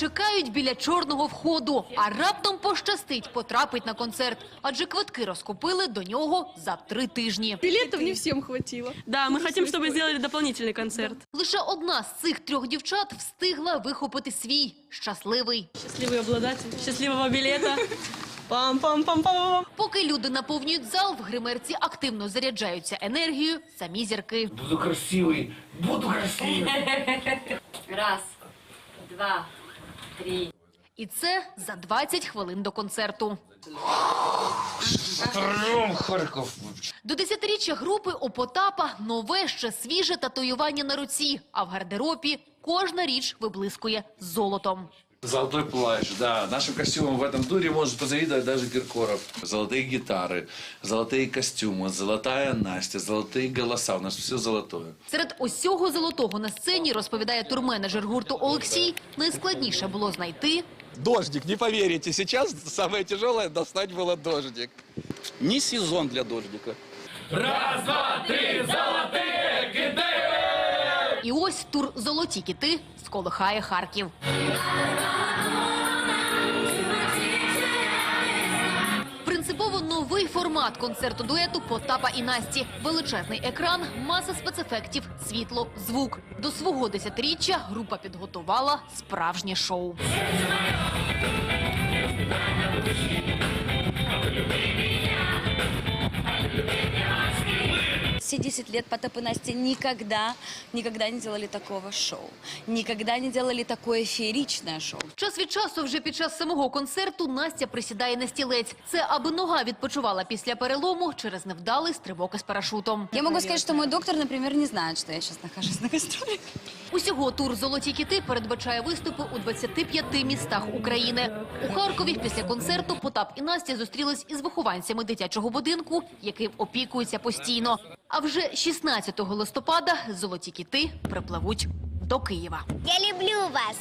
чекають біля чорного входу, а раптом пощастить потрапить на концерт, адже квитки розкупили до нього за три тижні. Билетов не всем хватило. Да, мы хотим, чтобы сделали дополнительный концерт. Лише одна з цих трьох дівчат встигла вихопити свій щасливий. Счастливый обладатель счастливого билета. Пам-пам-пам-пам. Поки люди наповнюють зал, в гримерці активно заряджаються енергією самі зірки. Буду красивый, буду красивый. Раз, два, три. І це за 20 хвилин до концерту. До десятиріччя групи у Потапа нове ще свіже татуювання на руці, а в гардеробі кожна річ виблискує золотом. Золотой плащ, да. Нашим костюмам в этом туре может позавидовать даже Киркоров. Золотые гитары, золотые костюмы, золотая Настя, золотые голоса. У нас все золотое. Серед усього золотого на сцені, розповідає турменеджер гурту Олексій, найскладніше було знайти Дождик, не поверите, сейчас самое тяжелое достать было дождик. Не сезон для дождика. І Ось тур «Золоті кіти» сколихає Харків. Принципово новий формат концерту дуету Потапа і Насті. Величезний екран, маса спецефектів, світло, звук. До свого десятиріччя група підготувала справжнє шоу. Все 10 лет Потап и Настя никогда, никогда не делали такого шоу. Никогда не делали такое фееричное шоу. Час від часу, вже під час самого концерту, Настя присідає на стілець. Це аби нога відпочивала після перелому через невдалий стрибок із парашутом. Я могу сказать, что мой доктор, например, не знает, что я сейчас нахожусь на гастролях. Усього тур «Золоті кіти» передбачає виступи у 25 містах України. У Харкові після концерту Потап і Настя зустрілись із вихованцями дитячого будинку, яким опікуються постійно. А вже 16 листопада «Золоті кіти» припливуть до Києва. Я люблю вас.